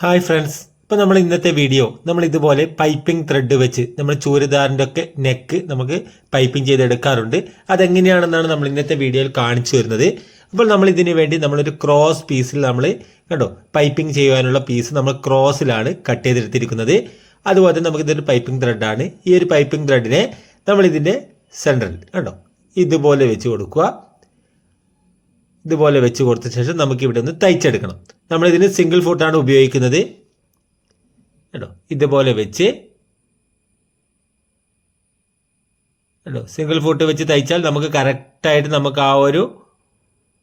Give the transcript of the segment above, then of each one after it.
Hi friends ഇപ്പോൾ നമ്മൾ ഇന്നത്തെ വീഡിയോ നമ്മൾ ഇതുപോലെ പൈപ്പിംഗ് ത്രെഡ് വെച്ച് നമ്മൾ ചൂരിദാറിന്റെ ഒക്കെ നെക്ക് നമുക്ക് പൈപ്പിംഗ് ചെയ്തെടുക്കാറുണ്ട്. അതെങ്ങനെയാണെന്നാണ് നമ്മൾ ഇന്നത്തെ വീഡിയോയിൽ കാണിച്ചു വരുന്നത് അപ്പോൾ നമ്മൾ ഇതിനു വേണ്ടി നമ്മളൊരു ക്രോസ് പീസിൽ നമ്മൾ കണ്ടോ പൈപ്പിംഗ് ചെയ്യുവാനുള്ള പീസ് നമ്മൾ ക്രോസിലാണ് കട്ട് ചെയ്തെടുത്തിരിക്കുന്നത്. അതുപോലെ നമുക്ക് ഇതൊരു പൈപ്പിംഗ് ത്രെഡാണ് ഈ ഒരു പൈപ്പിംഗ് ത്രെഡിനെ നമ്മൾ ഇതിന്റെ സെന്ററിൽ കണ്ടോ ഇതുപോലെ വെച്ച് കൊടുക്കുക. ഇതുപോലെ വെച്ച് കൊടുത്ത ശേഷം നമുക്ക് ഇവിടെ ഒന്ന് തയ്ച്ചെടുക്കണം. നമ്മളിതിന് സിംഗിൾ ഫുട്ടാണ് ഉപയോഗിക്കുന്നത്. കേട്ടോ ഇതുപോലെ വെച്ച് കേട്ടോ സിംഗിൾ ഫുട്ട് വെച്ച് തയ്ച്ചാൽ നമുക്ക് കറക്റ്റായിട്ട് നമുക്ക് ആ ഒരു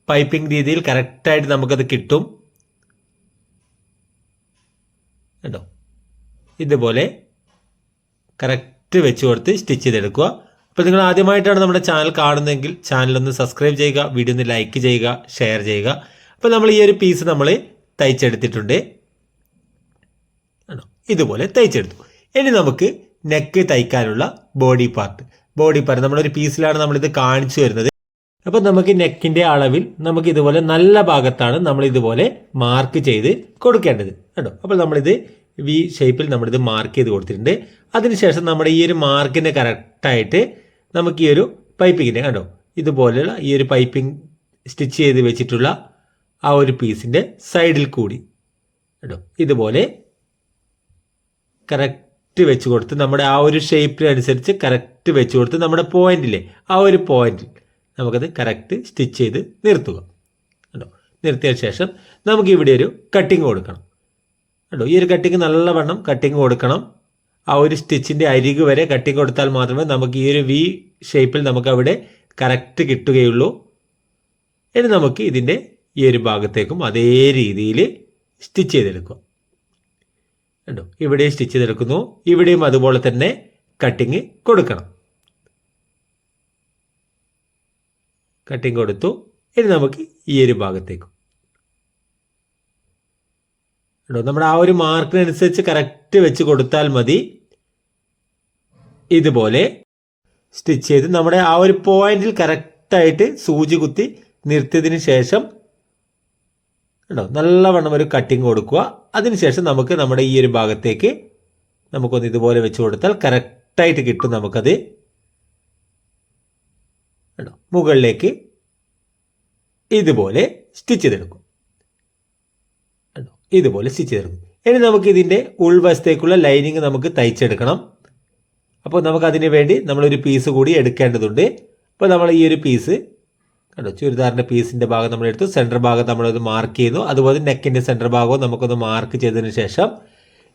പൈപ്പിംഗ് രീതിയിൽ കറക്റ്റായിട്ട് നമുക്കത് കിട്ടും. കേട്ടോ ഇതുപോലെ കറക്റ്റ് വെച്ച് കൊടുത്ത് സ്റ്റിച്ച് ചെയ്തെടുക്കുക. അപ്പോൾ നിങ്ങൾ ആദ്യമായിട്ടാണ് നമ്മുടെ ചാനൽ കാണുന്നതെങ്കിൽ ചാനൽ ഒന്ന് സബ്സ്ക്രൈബ് ചെയ്യുക വീഡിയോ ഒന്ന് ലൈക്ക് ചെയ്യുക ഷെയർ ചെയ്യുക. അപ്പോൾ നമ്മൾ ഈ ഒരു പീസ് നമ്മൾ തയ്ച്ചെടുത്തിട്ടുണ്ട്. ആണോ ഇതുപോലെ തയ്ച്ചെടുത്തു. ഇനി നമുക്ക് നെക്ക് തയ്ക്കാനുള്ള ബോഡി പാർട്ട് ബോഡി പാർട്ട് നമ്മളൊരു പീസിലാണ് നമ്മളിത് കാണിച്ചു വരുന്നത് അപ്പം നമുക്ക് നെക്കിന്റെ അളവിൽ നമുക്ക് ഇതുപോലെ നല്ല ഭാഗത്താണ് നമ്മൾ ഇതുപോലെ മാർക്ക് ചെയ്ത് കൊടുക്കേണ്ടത്. കേട്ടോ അപ്പോൾ നമ്മളിത് വി ഷേപ്പിൽ നമ്മളിത് മാർക്ക് ചെയ്ത് കൊടുത്തിട്ടുണ്ട്. അതിനുശേഷം നമ്മുടെ ഈ ഒരു മാർക്കിനെ കറക്റ്റായിട്ട് നമുക്ക് ഈ ഒരു പൈപ്പിങ്ങിന്റെ കണ്ടോ? ഇതുപോലെയുള്ള ഈ ഒരു പൈപ്പിംഗ് സ്റ്റിച്ച് ചെയ്ത് വെച്ചിട്ടുള്ള ആ ഒരു പീസിന്റെ സൈഡിൽ കൂടി. കേട്ടോ ഇതുപോലെ കറക്റ്റ് വെച്ച് കൊടുത്ത് നമ്മുടെ ആ ഒരു ഷേപ്പിനനുസരിച്ച് കറക്റ്റ് വെച്ച് കൊടുത്ത് നമ്മുടെ പോയിന്റിലെ ആ ഒരു പോയിന്റിൽ നമുക്കത് കറക്റ്റ് സ്റ്റിച്ച് ചെയ്ത് നിർത്തുക. കേട്ടോ നിർത്തിയ ശേഷം നമുക്ക് ഇവിടെ ഒരു കട്ടിങ് കൊടുക്കണം. കേട്ടോ ഈ ഒരു കട്ടിങ് നല്ലവണ്ണം കട്ടിങ് കൊടുക്കണം. ആ ഒരു സ്റ്റിച്ചിന്റെ അരികു വരെ കട്ടി കൊടുത്താൽ മാത്രമേ നമുക്ക് ഈ ഒരു വി ഷേപ്പിൽ നമുക്ക് അവിടെ കറക്റ്റ് കിട്ടുകയുള്ളൂ. ഇനി നമുക്ക് ഇതിന്റെ ഈ ഒരു ഭാഗത്തേക്കും അതേ രീതിയിൽ സ്റ്റിച്ച് ചെയ്തെടുക്കുക കണ്ടോ? ഇവിടെയും സ്റ്റിച്ച് ചെയ്തെടുക്കുന്നു. ഇവിടെയും അതുപോലെ തന്നെ കട്ടിങ് കൊടുക്കണം. കട്ടിങ് കൊടുത്തു. ഇനി നമുക്ക് ഈ ഒരു ഭാഗത്തേക്കും. കേട്ടോ നമ്മുടെ ആ ഒരു മാർക്കിനനുസരിച്ച് കറക്റ്റ് വെച്ച് കൊടുത്താൽ മതി. ഇതുപോലെ സ്റ്റിച്ച് ചെയ്ത് നമ്മുടെ ആ ഒരു പോയിന്റിൽ കറക്റ്റായിട്ട് സൂചി കുത്തി നിർത്തിയതിന് ശേഷം കേട്ടോ നല്ലവണ്ണം ഒരു കട്ടിങ് കൊടുക്കുക. അതിനുശേഷം നമുക്ക് നമ്മുടെ ഈ ഒരു ഭാഗത്തേക്ക് നമുക്കൊന്ന് ഇതുപോലെ വെച്ച് കൊടുത്താൽ കറക്റ്റായിട്ട് കിട്ടും നമുക്കത്. കേട്ടോ മുകളിലേക്ക് ഇതുപോലെ സ്റ്റിച്ച് ചെയ്തെടുക്കും. ഇതുപോലെ സ്റ്റിച്ച് ചെയ്തെടുക്കും ഇനി നമുക്ക് ഇതിന്റെ ഉൾവശത്തേക്കുള്ള ലൈനിങ് നമുക്ക് തയ്ച്ചെടുക്കണം. അപ്പോൾ നമുക്ക് അതിന് വേണ്ടി നമ്മളൊരു പീസ് കൂടി എടുക്കേണ്ടതുണ്ട്. അപ്പോൾ നമ്മൾ ഈ ഒരു പീസ് കണ്ടോ ചുരിദാറിന്റെ പീസിന്റെ ഭാഗം നമ്മൾ എടുത്തു. സെന്റർ ഭാഗം നമ്മളത് മാർക്ക് ചെയ്യുന്നു. അതുപോലെ നെക്കിന്റെ സെന്റർ ഭാഗവും നമുക്കൊന്ന് മാർക്ക് ചെയ്തതിന് ശേഷം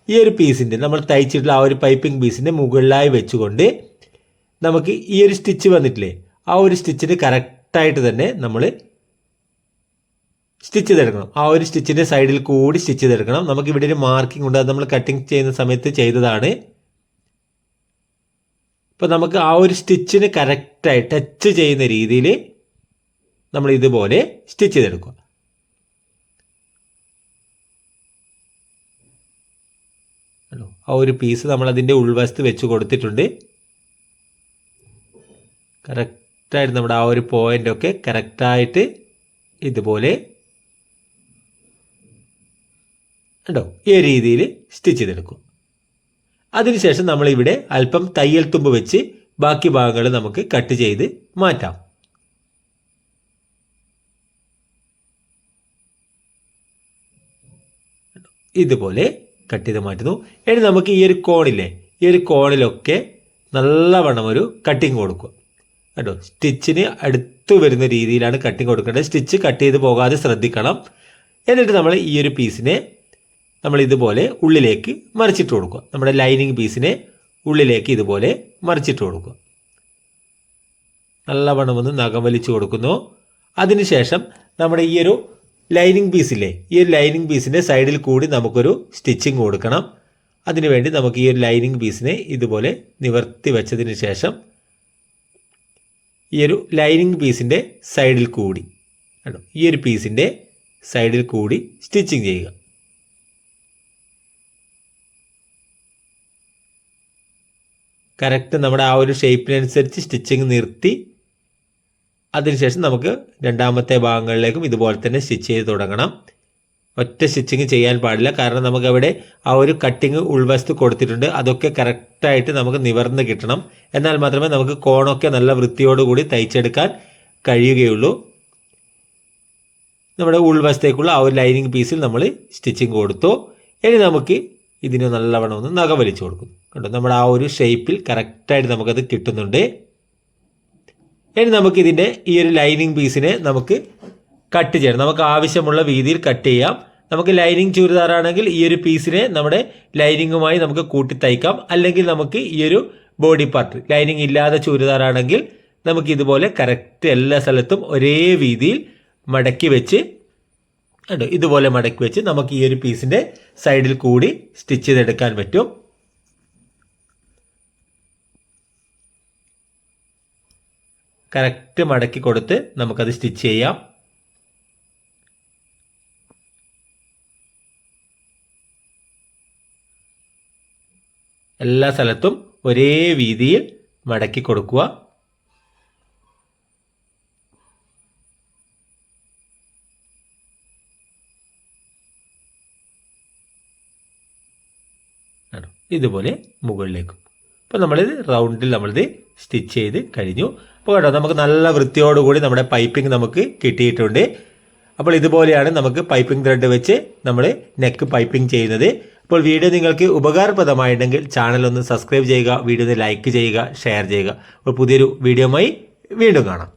ഈ ഒരു പീസിന്റെ നമ്മൾ തയ്ച്ചിട്ടുള്ള ആ ഒരു പൈപ്പിംഗ് പീസിന്റെ മുകളിലായി വെച്ചുകൊണ്ട് നമുക്ക് ഈ ഒരു സ്റ്റിച്ച് വന്നിട്ടില്ലേ ആ ഒരു സ്റ്റിച്ചിന് കറക്റ്റായിട്ട് തന്നെ നമ്മൾ സ്റ്റിച്ച് ചെയ്തെടുക്കണം. ആ ഒരു സ്റ്റിച്ചിന്റെ സൈഡിൽ കൂടി സ്റ്റിച്ച് ചെയ്തെടുക്കണം. നമുക്ക് ഇവിടെ ഒരു മാർക്കിംഗ് ഉണ്ട്. അത് നമ്മൾ കട്ടിങ് ചെയ്യുന്ന സമയത്ത് ചെയ്തതാണ്. ഇപ്പോൾ നമുക്ക് ആ ഒരു സ്റ്റിച്ചിന് കറക്റ്റായി ടച്ച് ചെയ്യുന്ന രീതിയിൽ നമ്മൾ ഇതുപോലെ സ്റ്റിച്ച് ചെയ്തെടുക്കുക. ആ ഒരു പീസ് നമ്മൾ അതിന്റെ ഉൾവശത്ത് വെച്ച് കൊടുത്തിട്ടുണ്ട്. കറക്റ്റായിട്ട് നമ്മുടെ ആ ഒരു പോയിന്റ് പോയിന്റൊക്കെ കറക്റ്റായിട്ട് ഇതുപോലെ ഉണ്ടോ ഈ രീതിയിൽ സ്റ്റിച്ച് ചെയ്തെടുക്കും. അതിനുശേഷം നമ്മളിവിടെ അല്പം തയ്യൽ തുമ്പ് വെച്ച് ബാക്കി ഭാഗങ്ങൾ നമുക്ക് കട്ട് ചെയ്ത് മാറ്റാം. ഇതുപോലെ കട്ട് ചെയ്ത് മാറ്റുന്നു. ഇനി നമുക്ക് ഈ ഒരു കോണില്ലേ ഈ ഒരു കോണിലൊക്കെ നല്ലവണ്ണം ഒരു കട്ടിങ് കൊടുക്കുക കേട്ടോ സ്റ്റിച്ചിന് അടുത്ത് വരുന്ന രീതിയിലാണ് കട്ടിങ് കൊടുക്കേണ്ടത്. സ്റ്റിച്ച് കട്ട് ചെയ്ത് പോകാതെ ശ്രദ്ധിക്കണം. എന്നിട്ട് നമ്മൾ ഈ ഒരു പീസിനെ നമ്മൾ ഇതുപോലെ ഉള്ളിലേക്ക് മറിച്ചിട്ട് കൊടുക്കുക. നമ്മുടെ ലൈനിങ് പീസിനെ ഉള്ളിലേക്ക് ഇതുപോലെ മറിച്ചിട്ട് കൊടുക്കുക. നല്ലവണ്ണം ഒന്ന് നഖം വലിച്ചു കൊടുക്കുന്നു. അതിനുശേഷം നമ്മുടെ ഈ ഒരു ലൈനിങ് പീസില്ലേ ഈ ഒരു ലൈനിങ് പീസിന്റെ സൈഡിൽ കൂടി നമുക്കൊരു സ്റ്റിച്ചിങ് കൊടുക്കണം. അതിനുവേണ്ടി നമുക്ക് ഈ ഒരു ലൈനിങ് പീസിനെ ഇതുപോലെ നിവർത്തി വെച്ചതിന് ശേഷം ഈ ഒരു ലൈനിങ് പീസിന്റെ സൈഡിൽ കൂടി കണ്ടോ? ഈ ഒരു പീസിന്റെ സൈഡിൽ കൂടി സ്റ്റിച്ചിങ് ചെയ്യുക. കറക്റ്റ് നമ്മുടെ ആ ഒരു ഷേപ്പിനനുസരിച്ച് സ്റ്റിച്ചിങ് നിർത്തി അതിനുശേഷം നമുക്ക് രണ്ടാമത്തെ ഭാഗങ്ങളിലേക്കും ഇതുപോലെ തന്നെ സ്റ്റിച്ച് ചെയ്ത് തുടങ്ങണം. ഒറ്റ സ്റ്റിച്ചിങ് ചെയ്യാൻ പാടില്ല. കാരണം നമുക്കവിടെ ആ ഒരു കട്ടിങ് ഉൾവശത്ത് കൊടുത്തിട്ടുണ്ട്. അതൊക്കെ കറക്റ്റായിട്ട് നമുക്ക് നിവർന്ന് കിട്ടണം. എന്നാൽ മാത്രമേ നമുക്ക് കോണൊക്കെ നല്ല വൃത്തിയോടുകൂടി തയ്ച്ചെടുക്കാൻ കഴിയുകയുള്ളൂ. നമ്മുടെ ഉൾവശത്തേക്കുള്ള ആ ഒരു ലൈനിങ് പീസിൽ നമ്മൾ സ്റ്റിച്ചിങ് കൊടുത്തു. ഇനി നമുക്ക് ഇതിന് നല്ലവണ്ണം ഒന്ന് നഖം വലിച്ചു കൊടുക്കും കണ്ടോ? നമ്മുടെ ആ ഒരു ഷേപ്പിൽ കറക്റ്റായിട്ട് നമുക്കത് കിട്ടുന്നുണ്ട്. ഇനി നമുക്ക് ഇതിന്റെ ഈ ഒരു ലൈനിങ് പീസിനെ നമുക്ക് കട്ട് ചെയ്യണം. നമുക്ക് ആവശ്യമുള്ള വീതിയിൽ കട്ട് ചെയ്യാം. നമുക്ക് ലൈനിങ് ചുരിദാറാണെങ്കിൽ ഈ ഒരു പീസിനെ നമ്മുടെ ലൈനിങ്ങുമായി നമുക്ക് കൂട്ടി തയ്ക്കാം. അല്ലെങ്കിൽ നമുക്ക് ഈ ഒരു ബോഡി പാർട്ട് ലൈനിങ് ഇല്ലാതെ ചുരിദാറാണെങ്കിൽ നമുക്ക് ഇതുപോലെ കറക്റ്റ് എല്ലാ സ്ഥലത്തും ഒരേ വീതിയിൽ മടക്കി വെച്ച് ഇതുപോലെ മടക്കി വെച്ച് നമുക്ക് ഈ ഒരു പീസിന്റെ സൈഡിൽ കൂടി സ്റ്റിച്ച് ചെയ്തെടുക്കാൻ പറ്റും. കറക്റ്റ് മടക്കി കൊടുത്ത് നമുക്കത് സ്റ്റിച്ച് ചെയ്യാം എല്ലാ സ്ഥലത്തും ഒരേ വീതിയിൽ മടക്കി കൊടുക്കുക. ഇതുപോലെ മുകളിലേക്കും അപ്പോൾ നമ്മളിത് റൗണ്ടിൽ നമ്മളിത് സ്റ്റിച്ച് ചെയ്ത് കഴിഞ്ഞു. അപ്പോൾ കേട്ടോ നമുക്ക് നല്ല വൃത്തിയോടുകൂടി നമ്മുടെ പൈപ്പിംഗ് നമുക്ക് കിട്ടിയിട്ടുണ്ട്. അപ്പോൾ ഇതുപോലെയാണ് നമുക്ക് പൈപ്പിംഗ് ത്രെഡ് വെച്ച് നമ്മൾ നെക്ക് പൈപ്പിംഗ് ചെയ്യുന്നത്. അപ്പോൾ വീഡിയോ നിങ്ങൾക്ക് ഉപകാരപ്രദമായിട്ടുണ്ടെങ്കിൽ ചാനൽ ഒന്ന് സബ്സ്ക്രൈബ് ചെയ്യുക വീഡിയോ ഒന്ന് ലൈക്ക് ചെയ്യുക ഷെയർ ചെയ്യുക. അപ്പോൾ പുതിയൊരു വീഡിയോയുമായി വീണ്ടും കാണാം.